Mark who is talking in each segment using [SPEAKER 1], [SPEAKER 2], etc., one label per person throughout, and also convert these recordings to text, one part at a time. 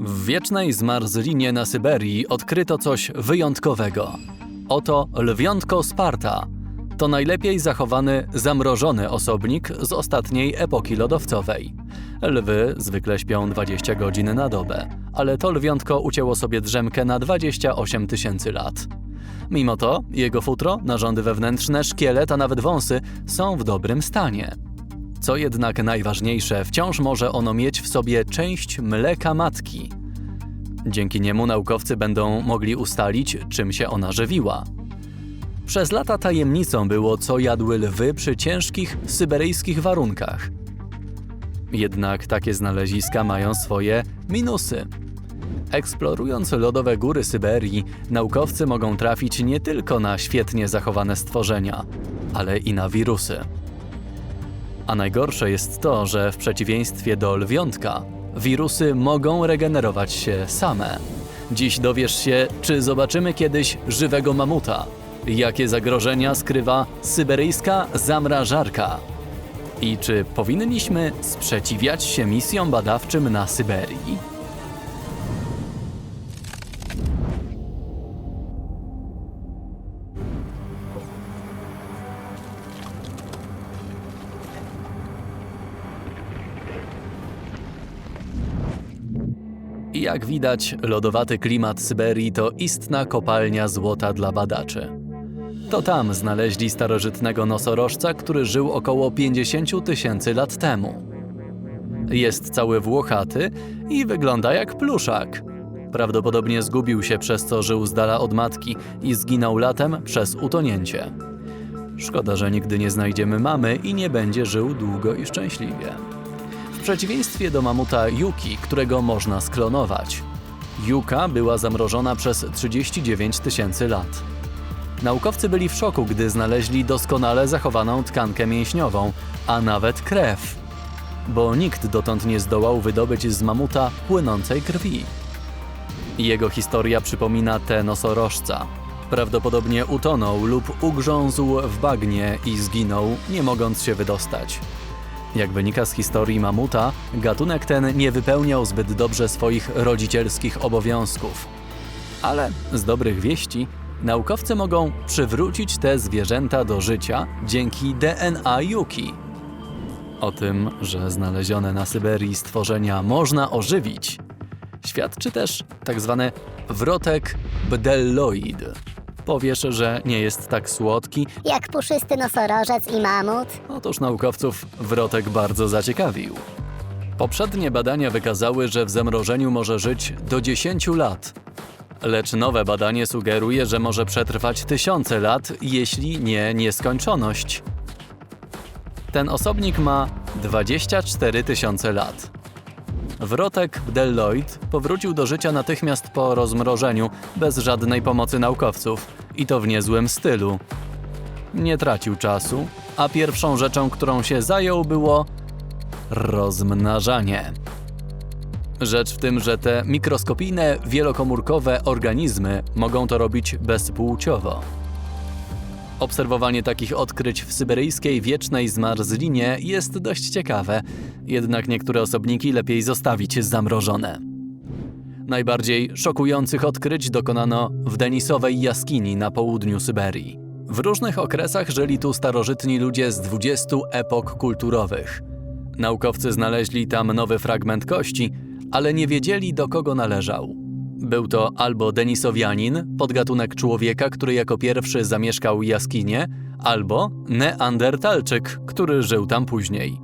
[SPEAKER 1] W wiecznej zmarzlinie na Syberii odkryto coś wyjątkowego. Oto lwiątko Sparta. To najlepiej zachowany, zamrożony osobnik z ostatniej epoki lodowcowej. Lwy zwykle śpią 20 godzin na dobę, ale to lwiątko ucięło sobie drzemkę na 28 tysięcy lat. Mimo to jego futro, narządy wewnętrzne, szkielet, a nawet wąsy są w dobrym stanie. Co jednak najważniejsze, wciąż może ono mieć w sobie część mleka matki. Dzięki niemu naukowcy będą mogli ustalić, czym się ona żywiła. Przez lata tajemnicą było, co jadły lwy przy ciężkich syberyjskich warunkach. Jednak takie znaleziska mają swoje minusy. Eksplorując lodowe góry Syberii, naukowcy mogą trafić nie tylko na świetnie zachowane stworzenia, ale i na wirusy. A najgorsze jest to, że w przeciwieństwie do lwiątka, wirusy mogą regenerować się same. Dziś dowiesz się, czy zobaczymy kiedyś żywego mamuta, jakie zagrożenia skrywa syberyjska zamrażarka i czy powinniśmy sprzeciwiać się misjom badawczym na Syberii. Jak widać, lodowaty klimat Syberii to istna kopalnia złota dla badaczy. To tam znaleźli starożytnego nosorożca, który żył około 50 tysięcy lat temu. Jest cały włochaty i wygląda jak pluszak. Prawdopodobnie zgubił się przez co żył z dala od matki i zginął latem przez utonięcie. Szkoda, że nigdy nie znajdziemy mamy i nie będzie żył długo i szczęśliwie. Przeciwieństwie do mamuta Yuki, którego można sklonować. Yuka była zamrożona przez 39 tysięcy lat. Naukowcy byli w szoku, gdy znaleźli doskonale zachowaną tkankę mięśniową, a nawet krew. Bo nikt dotąd nie zdołał wydobyć z mamuta płynącej krwi. Jego historia przypomina tę nosorożca. Prawdopodobnie utonął lub ugrzązł w bagnie i zginął, nie mogąc się wydostać. Jak wynika z historii mamuta, gatunek ten nie wypełniał zbyt dobrze swoich rodzicielskich obowiązków. Ale z dobrych wieści naukowcy mogą przywrócić te zwierzęta do życia dzięki DNA Yuki. O tym, że znalezione na Syberii stworzenia można ożywić, świadczy też tak zwany wrotek bdelloid. Powiesz, że nie jest tak słodki,
[SPEAKER 2] Jak puszysty nosorożec i mamut.
[SPEAKER 1] Otóż naukowców wrotek bardzo zaciekawił. Poprzednie badania wykazały, że w zamrożeniu może żyć do 10 lat. Lecz nowe badanie sugeruje, że może przetrwać tysiące lat, jeśli nie nieskończoność. Ten osobnik ma 24 tysiące lat. Wrotek Bdelloid powrócił do życia natychmiast po rozmrożeniu, bez żadnej pomocy naukowców, i to w niezłym stylu nie tracił czasu, a pierwszą rzeczą, którą się zajął, było rozmnażanie. Rzecz w tym, że te mikroskopijne, wielokomórkowe organizmy mogą to robić bezpłciowo. Obserwowanie takich odkryć w syberyjskiej wiecznej zmarzlinie jest dość ciekawe, jednak niektóre osobniki lepiej zostawić zamrożone. Najbardziej szokujących odkryć dokonano w Denisowej jaskini na południu Syberii. W różnych okresach żyli tu starożytni ludzie z 20 epok kulturowych. Naukowcy znaleźli tam nowy fragment kości, ale nie wiedzieli do kogo należał. Był to albo Denisowianin, podgatunek człowieka, który jako pierwszy zamieszkał jaskinię, albo Neandertalczyk, który żył tam później.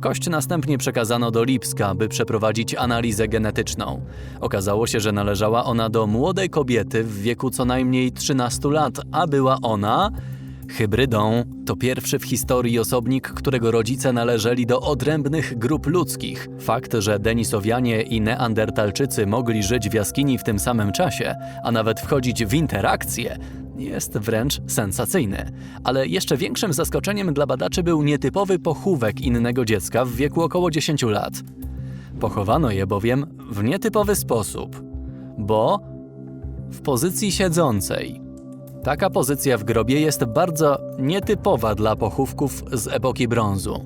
[SPEAKER 1] Kość następnie przekazano do Lipska, by przeprowadzić analizę genetyczną. Okazało się, że należała ona do młodej kobiety w wieku co najmniej 13 lat, a była ona hybrydą. To pierwszy w historii osobnik, którego rodzice należeli do odrębnych grup ludzkich. Fakt, że Denisowianie i Neandertalczycy mogli żyć w jaskini w tym samym czasie, a nawet wchodzić w interakcje, jest wręcz sensacyjny. Ale jeszcze większym zaskoczeniem dla badaczy był nietypowy pochówek innego dziecka w wieku około 10 lat. Pochowano je bowiem w nietypowy sposób, bo w pozycji siedzącej. Taka pozycja w grobie jest bardzo nietypowa dla pochówków z epoki brązu.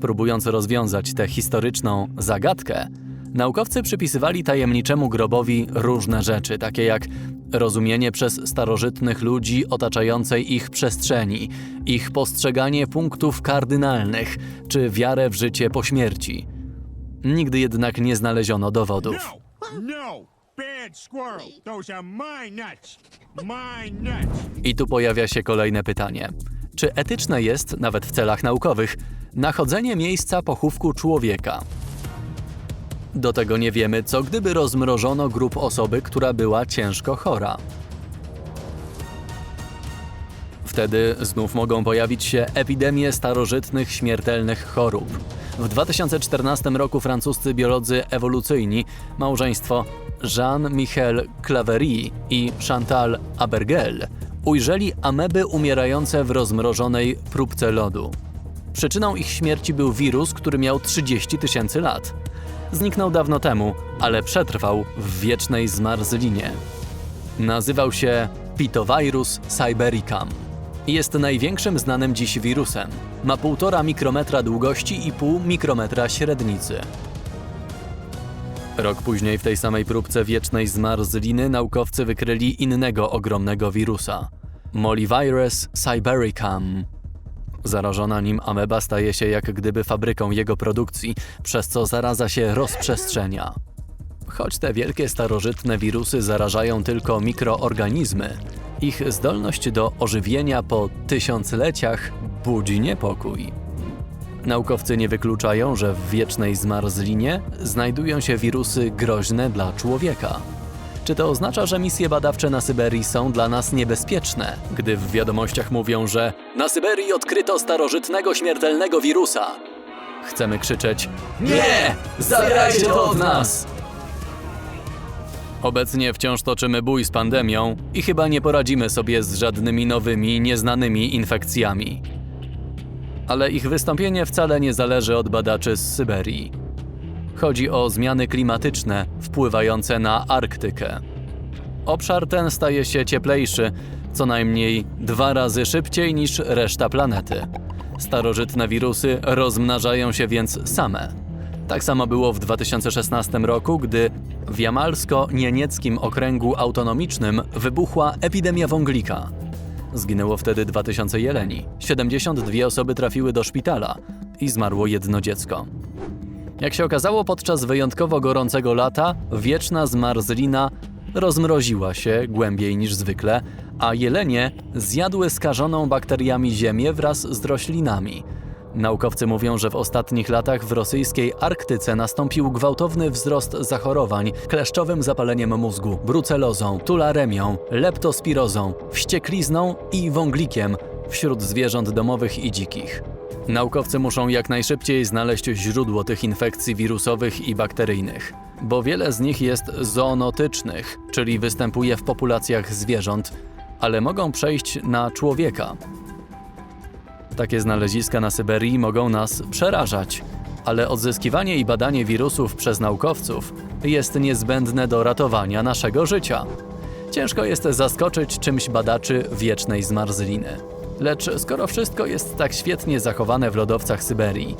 [SPEAKER 1] Próbując rozwiązać tę historyczną zagadkę, Naukowcy przypisywali tajemniczemu grobowi różne rzeczy, takie jak rozumienie przez starożytnych ludzi otaczającej ich przestrzeni, ich postrzeganie punktów kardynalnych, czy wiarę w życie po śmierci. Nigdy jednak nie znaleziono dowodów.
[SPEAKER 3] No! No! Bad squirrel! Those are my nuts! My nuts!
[SPEAKER 1] I tu pojawia się kolejne pytanie. Czy etyczne jest, nawet w celach naukowych, nachodzenie miejsca pochówku człowieka? Do tego nie wiemy, co gdyby rozmrożono grup osoby, która była ciężko chora. Wtedy znów mogą pojawić się epidemie starożytnych śmiertelnych chorób. W 2014 roku francuscy biolodzy ewolucyjni, małżeństwo Jean-Michel Claverie i Chantal Abergel, ujrzeli ameby umierające w rozmrożonej próbce lodu. Przyczyną ich śmierci był wirus, który miał 30 tysięcy lat. Zniknął dawno temu, ale przetrwał w wiecznej zmarzlinie. Nazywał się Pitowirus Sibericam. Jest największym znanym dziś wirusem. Ma 1,5 mikrometra długości i pół mikrometra średnicy. Rok później w tej samej próbce wiecznej zmarzliny naukowcy wykryli innego ogromnego wirusa. Mollivirus Sibericam. Zarażona nim ameba staje się jak gdyby fabryką jego produkcji, przez co zaraza się rozprzestrzenia. Choć te wielkie starożytne wirusy zarażają tylko mikroorganizmy, ich zdolność do ożywienia po tysiącleciach budzi niepokój. Naukowcy nie wykluczają, że w wiecznej zmarzlinie znajdują się wirusy groźne dla człowieka. Czy to oznacza, że misje badawcze na Syberii są dla nas niebezpieczne, gdy w wiadomościach mówią, że na Syberii odkryto starożytnego śmiertelnego wirusa? Chcemy krzyczeć: Nie! Zabierajcie to od nas! Obecnie wciąż toczymy bój z pandemią i chyba nie poradzimy sobie z żadnymi nowymi, nieznanymi infekcjami. Ale ich wystąpienie wcale nie zależy od badaczy z Syberii. Chodzi o zmiany klimatyczne wpływające na Arktykę. Obszar ten staje się cieplejszy, co najmniej dwa razy szybciej niż reszta planety. Starożytne wirusy rozmnażają się więc same. Tak samo było w 2016 roku, gdy w jamalsko-nienieckim okręgu autonomicznym wybuchła epidemia wąglika. Zginęło wtedy 2000 jeleni, 72 osoby trafiły do szpitala i zmarło jedno dziecko. Jak się okazało, podczas wyjątkowo gorącego lata wieczna zmarzlina rozmroziła się głębiej niż zwykle, a jelenie zjadły skażoną bakteriami ziemię wraz z roślinami. Naukowcy mówią, że w ostatnich latach w rosyjskiej Arktyce nastąpił gwałtowny wzrost zachorowań kleszczowym zapaleniem mózgu, brucelozą, tularemią, leptospirozą, wścieklizną i wąglikiem wśród zwierząt domowych i dzikich. Naukowcy muszą jak najszybciej znaleźć źródło tych infekcji wirusowych i bakteryjnych, bo wiele z nich jest zoonotycznych, czyli występuje w populacjach zwierząt, ale mogą przejść na człowieka. Takie znaleziska na Syberii mogą nas przerażać, ale odzyskiwanie i badanie wirusów przez naukowców jest niezbędne do ratowania naszego życia. Ciężko jest zaskoczyć czymś badaczy wiecznej zmarzliny. Lecz skoro wszystko jest tak świetnie zachowane w lodowcach Syberii,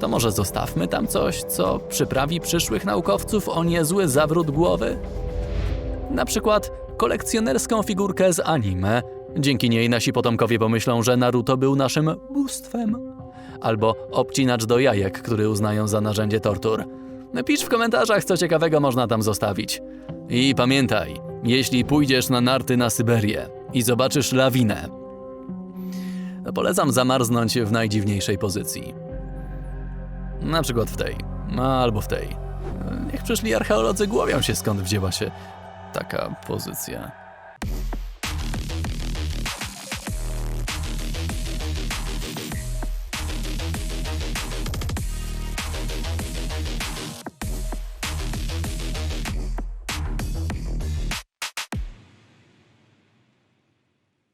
[SPEAKER 1] to może zostawmy tam coś, co przyprawi przyszłych naukowców o niezły zawrót głowy? Na przykład kolekcjonerską figurkę z anime. Dzięki niej nasi potomkowie pomyślą, że Naruto był naszym bóstwem. Albo obcinacz do jajek, który uznają za narzędzie tortur. Pisz w komentarzach, co ciekawego można tam zostawić. I pamiętaj, jeśli pójdziesz na narty na Syberię i zobaczysz lawinę, polecam zamarznąć w najdziwniejszej pozycji. Na przykład w tej, albo w tej. Niech przyszli archeolodzy głowią się skąd wzięła się taka pozycja.